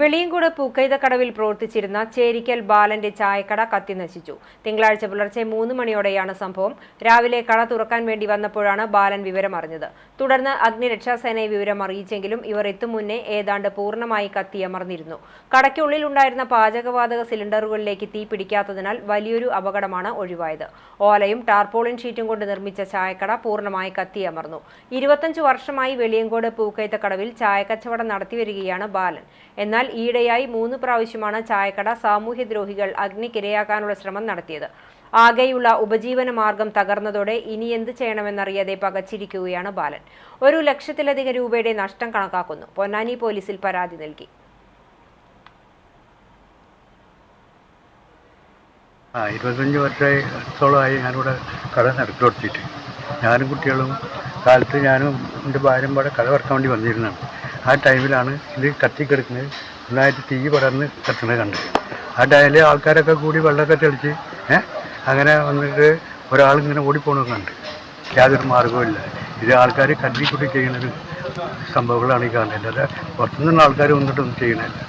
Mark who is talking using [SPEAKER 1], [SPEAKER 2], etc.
[SPEAKER 1] വെളിയങ്കോട് പൂക്കൈതക്കടവിൽ പ്രവർത്തിച്ചിരുന്ന ചേരിക്കൽ ബാലന്റെ ചായക്കട കത്തിനശിച്ചു തിങ്കളാഴ്ച പുലർച്ചെ മൂന്ന് മണിയോടെയാണ് സംഭവം. രാവിലെ കട തുറക്കാൻ വേണ്ടി വന്നപ്പോഴാണ് ബാലൻ വിവരം അറിഞ്ഞത്. തുടർന്ന് അഗ്നിരക്ഷാസേനയെ വിവരം അറിയിച്ചെങ്കിലും ഇവർ എത്തും മുന്നേ ഏതാണ്ട് പൂർണമായി കത്തിയമർന്നിരുന്നു കടയ്ക്കുള്ളിൽ ഉണ്ടായിരുന്ന പാചകവാതക സിലിണ്ടറുകളിലേക്ക് തീ പിടിക്കാത്തതിനാൽ വലിയൊരു അപകടമാണ് ഒഴിവായത്. ഓലയും ടാർപോളിൻ ഷീറ്റും കൊണ്ട് നിർമ്മിച്ച ചായക്കട പൂർണമായി കത്തിയമർന്നു ഇരുപത്തഞ്ച് വർഷമായി വെളിയങ്കോട് പൂക്കൈത്തക്കടവിൽ ചായക്കച്ചവടം നടത്തിവരികയാണ് ബാലൻ. എന്നാൽ ഈയിടെയായി മൂന്ന് പ്രാവശ്യമാണ് ചായക്കട സാമൂഹ്യദ്രോഹികൾ അഗ്നിക്കിരയാക്കാനുള്ള ശ്രമം നടത്തിയത്. ആകെയുള്ള ഉപജീവന മാർഗം തകർന്നതോടെ ഇനി എന്ത് ചെയ്യണമെന്നറിയാതെ പകച്ചിരിക്കുകയാണ് ബാലൻ. ഒരു ലക്ഷത്തിലധികം രൂപയുടെ നഷ്ടം കണക്കാക്കുന്നു. പൊന്നാനി പോലീസിൽ പരാതി നൽകി.
[SPEAKER 2] ആ ഇരുപത്തഞ്ച് വർഷത്തോളമായി ഞാനിവിടെ കട നടത്തി കൊടുത്തിട്ട് ഞാനും കുട്ടികളും കാലത്ത് ഞാനും എന്റെ ഭാര്യയും പാടെ കട വറക്കാൻ വേണ്ടി വന്നിരുന്നതാണ്. ആ ടൈമിലാണ് ഇത് കത്തിക്കെടുക്കുന്നത്. നന്നായിട്ട് തീ പടർന്ന് കത്തുന്നത് കണ്ടത്. ആ ടൈമിൽ ആൾക്കാരൊക്കെ കൂടി വെള്ളമൊക്കെ തെളിച്ച് ഏഹ് അങ്ങനെ വന്നിട്ട് ഒരാളിങ്ങനെ ഓടിപ്പോണത് കണ്ട്. യാതൊരു മാർഗവുമില്ല ഇത് ആൾക്കാർ കല്ലിക്കുട്ടി ചെയ്യുന്നൊരു സംഭവങ്ങളാണ് ഈ കാണുന്നത്. അല്ലാതെ പുറത്തുനിന്നുള്ള ആൾക്കാർ വന്നിട്ടൊന്നും ചെയ്യണില്ല